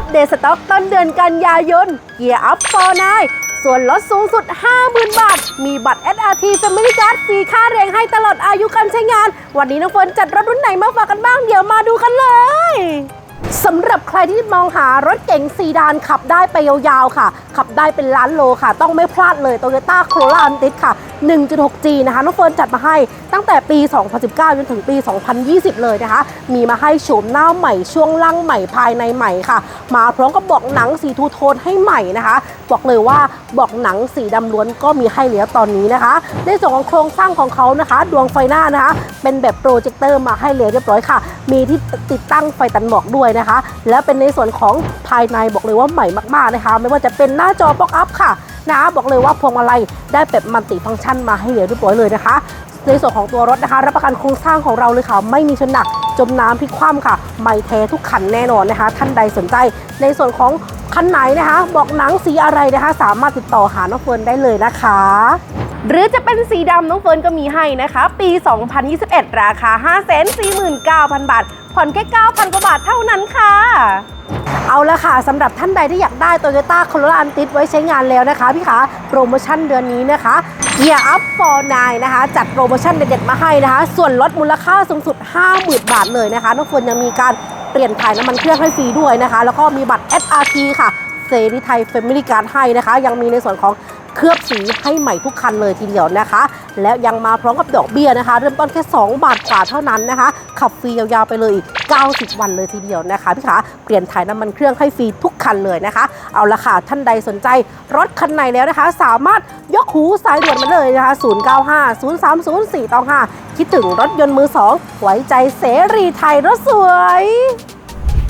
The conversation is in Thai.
ปเดตสต็อกต้นเดือนกันยายน เกียร์อัพฟอร์นส่วนลดสูงสุด 50,000 บาท มีบัตร SRT Family Card ฟรีค่าแรงให้ตลอดอายุการใช้งาน วันนี้น้องเฟิร์นจัดรถรุ่นไหนมาฝากกันบ้าง เดี๋ยวมาดูกันเลย สำหรับใครที่มองหารถเก๋งซีดานขับได้ไปยาวๆค่ะ ขับได้เป็นล้านโลค่ะ ต้องไม่พลาดเลย Toyota Corolla Antis ค่ะ 1.6G นะคะ น้องเฟิร์นจัดมาให้ตั้งแต่ปี 2019 จนถึงปี 2020 เลยนะคะ มีมาให้โฉมหน้าใหม่ช่วงล่างใหม่ภายในใหม่ค่ะ มาพร้อมกับบอกหนังสีทูโทนให้ใหม่นะคะ บอกเลยว่าบอกหนังสีดำล้วนก็มีให้แล้วตอนนี้นะคะ ในส่วนของโครงสร้างของเขานะคะ ดวงไฟหน้านะคะ เป็นแบบโปรเจคเตอร์มาให้เลยเรียบร้อยค่ะ มีที่ติดตั้งไฟตันหมอกด้วยนะคะ และเป็นในส่วนของภายในบอกเลยว่าใหม่มากๆนะคะ ไม่ว่าจะเป็นหน้าจอป๊อกอัพค่ะนะบอกเลยว่าพวงมาลัยได้แบบมัลติฟังก์ชันมาให้เลยเรียบร้อยเลยนะคะในส่วนของตัวรถนะคะ รับประกันโครงสร้างของเราเลยค่ะ ไม่มีชนหนักจมน้ำพลิกคว่ำค่ะ ไม่แท้ทุกคันแน่นอนนะคะ ท่านใดสนใจ ในส่วนของคันไหนนะคะ บอกหนังสีอะไรนะคะ สามารถติดต่อหาน้องเฟิร์นได้เลยนะคะ หรือจะเป็นสีดำน้องเฟิร์นก็มีให้นะคะ ปี 2021 ราคา 549,000 บาท ผ่อนแค่ 9,000 กว่าบาทเท่านั้นค่ะ เอาละค่ะสำหรับท่านใดที่อยากได้ Toyota Corolla Antis ไว้ใช้งานแล้วนะคะพี่คะโปรโมชั่นเดือนนี้นะคะ Gear Up for 9นะคะ จัดโปรโมชั่นเด็ดๆมาให้นะคะ ส่วนลดมูลค่าสูงสุด 50,000 บาทเลยนะคะน้องเฟิร์นยังมีการเปลี่ยนถ่ายน้ำมันเครื่องให้ฟรีด้วยนะคะ แล้วก็มีบัตร SRT ค่ะ เซรีไทย Family Card ให้นะคะ ยังมีในส่วนของเคลือบสีให้ใหม่ทุกคันเลยทีเดียวนะคะ แล้วยังมาพร้อมกับดอกเบี้ยนะคะ เริ่มต้นแค่ 2 บาทกว่าเท่านั้นนะคะ ขับฟรียาวๆไปเลยอีก 90 วันเลยทีเดียวนะคะพี่คะเปลี่ยนถ่ายน้ำมันเครื่องให้ฟรีทุกคันเลยนะคะ เอาละค่ะท่านใดสนใจรถคันไหนแล้วนะคะ สามารถยกหูสายด่วนมาเลยนะคะ 095 030 4ต้อง5คิดถึงรถยนต์มือสองไว้ใจเสรีไทยรถสวย